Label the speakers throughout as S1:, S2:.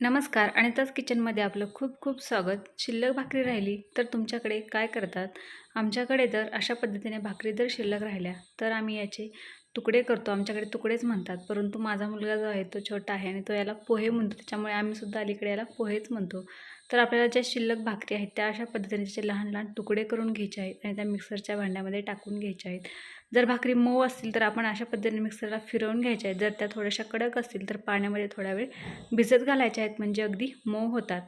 S1: नमस्कार अनिताज किचनमध्ये आपलं खूप खूप स्वागत. शिल्लक भाकरी राहिली तर तुमच्याकडे काय करतात? आमच्याकडे जर अशा पद्धतीने भाकरी जर शिल्लक राहिल्या तर आम्ही याचे तुकडे करतो. आमच्याकडे तुकडेच म्हणतात. परंतु माझा मुलगा जो आहे तो छोटा आहे आणि तो याला पोहे म्हणतो. त्याच्यामुळे आम्हीसुद्धा अलीकडे याला पोहेच म्हणतो. तर आपल्याला ज्या शिल्लक भाकरी आहेत त्या अशा पद्धतीने त्याचे लहान लहान तुकडे करून घ्यायचे आहेत आणि त्या मिक्सरच्या भांड्यामध्ये टाकून घ्यायच्या आहेत. जर भाकरी मऊ असतील तर आपण अशा पद्धतीने मिक्सरला फिरवून घ्यायच्या आहेत. जर त्या थोड्याशा कडक असतील तर पाण्यामध्ये थोडा वेळ भिजत घालायच्या आहेत. म्हणजे अगदी मऊ होतात.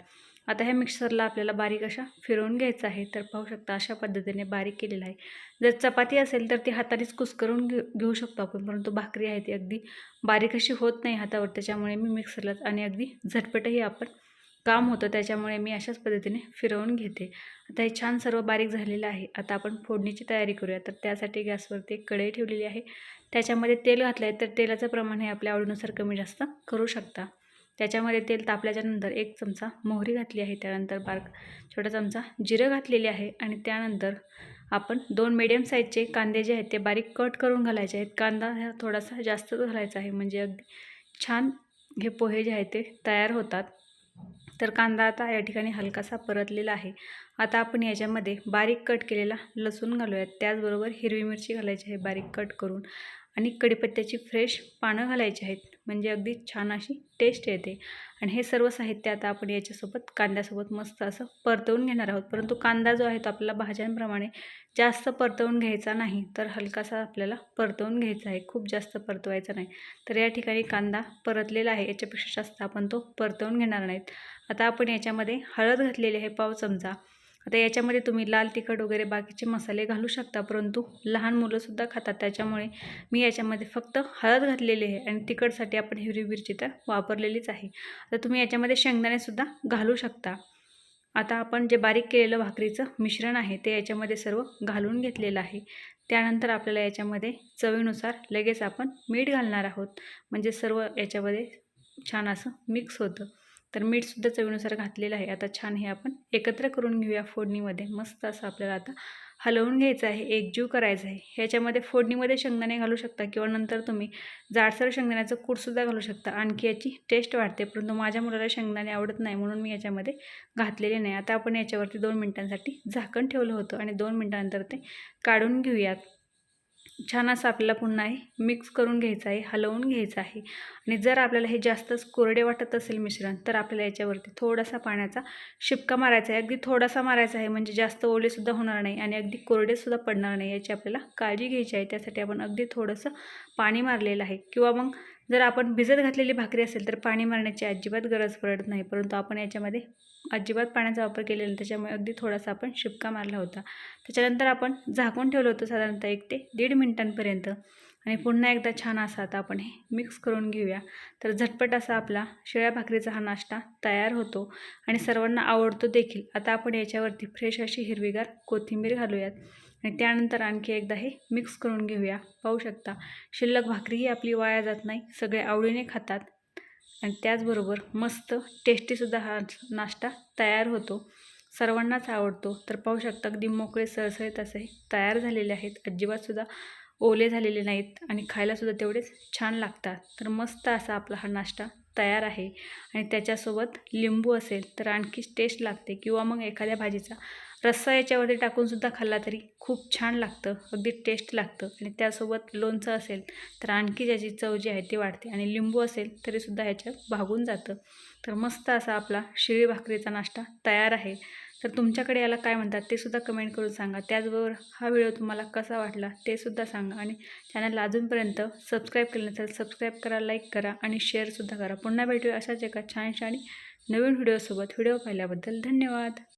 S1: आता ह्या मिक्सरला आपल्याला बारीक अशा फिरवून घ्यायचं आहे. तर पाहू शकता अशा पद्धतीने बारीक केलेलं आहे. जर चपाती असेल तर ती हातानेच कुस्करून घेऊ घेऊ शकतो आपण परंतु भाकरी आहे ती अगदी बारीक अशी होत नाही हातावर. त्याच्यामुळे मी मिक्सरलाच आणि अगदी झटपटही आपण काम होतं त्याच्यामुळे मी अशाच पद्धतीने फिरवून घेते. आता हे छान सर्व बारीक झालेलं आहे. आता आपण फोडणीची तयारी करूया. तर त्यासाठी गॅसवरती एक कढई ठेवलेली आहे. त्याच्यामध्ये तेल घातलं आहे तर तेलाचं प्रमाण हे आपल्या आवडीनुसार कमी जास्त करू शकता. त्याच्यामध्ये तेल तापल्याच्यानंतर एक चमचा मोहरी घातली आहे त्यानंतर बारक छोटा चमचा जिरं घातलेले आहे आणि त्यानंतर आपण दोन मिडियम साईजचे कांदे जे आहेत ते बारीक कट करून घालायचे आहेत. कांदा हा थोडासा जास्तच घालायचा आहे म्हणजे अगदी छान हे पोहे जे आहेत ते तयार होतात. तर कांदा आता या ठिकाणी हलकासा परतलेला आहे. आता आपण याच्यामध्ये बारीक कट केलेला लसूण घालूयात. त्याचबरोबर हिरवी मिरची घालायची आहे बारीक कट करून आणि कढीपत्त्याची फ्रेश पानं घालायची आहेत. म्हणजे अगदी छान अशी टेस्ट येते. आणि हे सर्व साहित्य आता आपण याच्यासोबत कांद्यासोबत मस्त असं परतवून घेणार आहोत. परंतु कांदा जो आहे तो आपल्याला भाज्यांप्रमाणे जास्त परतवून घ्यायचा नाही तर हलकासा आपल्याला परतवून घ्यायचा आहे. खूप जास्त परतवायचा नाही. तर या ठिकाणी कांदा परतलेला आहे. याच्यापेक्षा जास्त आपण तो परतवून घेणार नाहीत. आता आपण याच्यामध्ये हळद घातलेली आहे पाव चमचा. आता याच्यामध्ये तुम्ही लाल तिखट वगैरे बाकीचे मसाले घालू शकता परंतु लहान मुलंसुद्धा खातात. त्याच्यामुळे मी याच्यामध्ये फक्त हळद घातलेली आहे आणि तिखटसाठी आपण हिरवी मिरची तर वापरलेलीच आहे. आता तुम्ही याच्यामध्ये शेंगदाणेसुद्धा घालू शकता. आता आपण जे बारीक केलेलं भाकरीचं मिश्रण आहे ते याच्यामध्ये सर्व घालून घेतलेलं आहे. त्यानंतर आपल्याला याच्यामध्ये चवीनुसार लगेच आपण मीठ घालणार आहोत. म्हणजे सर्व याच्यामध्ये छान असं मिक्स होतं. तर मीठसुद्धा चवीनुसार घातलेलं आहे. आता छान हे आपण एकत्र करून घेऊया फोडणीमध्ये. मस्त असं आपल्याला आता हलवून घ्यायचं आहे. एकजीव करायचं आहे. ह्याच्यामध्ये फोडणीमध्ये शेंगदाणे घालू शकता किंवा नंतर तुम्ही जाडसर शेंगदाण्याचं कूटसुद्धा घालू शकता. आणखी याची टेस्ट वाढते. परंतु माझ्या मुलाला शेंगदाणे आवडत नाही म्हणून मी याच्यामध्ये घातलेले नाही. आता आपण याच्यावरती दोन मिनटांसाठी झाकण ठेवलं होतं आणि दोन मिनटानंतर ते काढून घेऊयात. छान असं आपल्याला पुन्हा हे मिक्स करून घ्यायचं आहे हलवून घ्यायचं आहे. आणि जर आपल्याला हे जास्तच कोरडे वाटत असेल मिश्रण तर आपल्याला याच्यावरती थोडासा पाण्याचा शिपका मारायचा आहे. अगदी थोडासा मारायचा आहे म्हणजे जास्त ओलेसुद्धा होणार नाही आणि अगदी कोरडेसुद्धा पडणार नाही याची आपल्याला काळजी घ्यायची आहे. त्यासाठी आपण अगदी थोडंसं पाणी मारलेलं आहे. किंवा मग जर आपण भिजत घातलेली भाकरी असेल तर पाणी मारण्याची अजिबात गरज पडत नाही परंतु आपण याच्यामध्ये अजिबात पाण्याचा वापर केलेला त्याच्यामुळे अगदी थोडासा आपण शिपका मारला होता. त्याच्यानंतर आपण झाकून ठेवलं होतं साधारणतः एक ते दीड मिनिटांपर्यंत. आणि पुन्हा एकदा छान असा आता आपण हे मिक्स करून घेऊया. तर झटपट असा आपला शिळ्या भाकरीचा हा नाश्ता तयार होतो आणि सर्वांना आवडतो देखील. आता आपण याच्यावरती फ्रेश अशी हिरवीगार कोथिंबीर घालूयात. आणि त्यानंतर आणखी एकदा हे मिक्स करून घेऊया. पाहू शकता शिल्लक भाकरीही आपली वाया जात नाही सगळे आवडीने खातात. आणि त्याचबरोबर मस्त टेस्टीसुद्धा हा नाश्ता तयार होतो. सर्वांनाच आवडतो. तर पाहू शकता अगदी मोकळे सळसळीत असे तयार झालेले आहेत. अजिबातसुद्धा ओले झालेले नाहीत आणि खायलासुद्धा तेवढेच छान लागतात. तर मस्त असा आपला हा नाश्ता तयार आहे. आणि त्याच्यासोबत लिंबू असेल तर आणखीच टेस्ट लागते. किंवा मग एखाद्या भाजीचा रस्सा याच्यावरती टाकूनसुद्धा खाल्ला तरी खूप छान लागतं अगदी टेस्ट लागतं. आणि त्यासोबत लोणचं असेल तर आणखी ज्याची चव जी आहे ती वाढते. आणि लिंबू असेल तरीसुद्धा ह्याच्यात भागून जातं. तर मस्त असा आपला शिळी भाकरीचा नाश्ता तयार आहे. तर तुमच्याकडे याला काय म्हणतात ते सुद्धा कमेंट करून सांगा. त्याचबरोबर हा व्हिडिओ तुम्हाला कसा वाटला ते सुद्धा सांगा. आणि चॅनलला अजूनपर्यंत सबस्क्राईब केलं नसेल सबस्क्राईब करा लाईक करा आणि शेअरसुद्धा करा. पुन्हा भेटूया अशाच एका छानशा आणि नवीन व्हिडिओसोबत. व्हिडिओ पाहिल्याबद्दल धन्यवाद.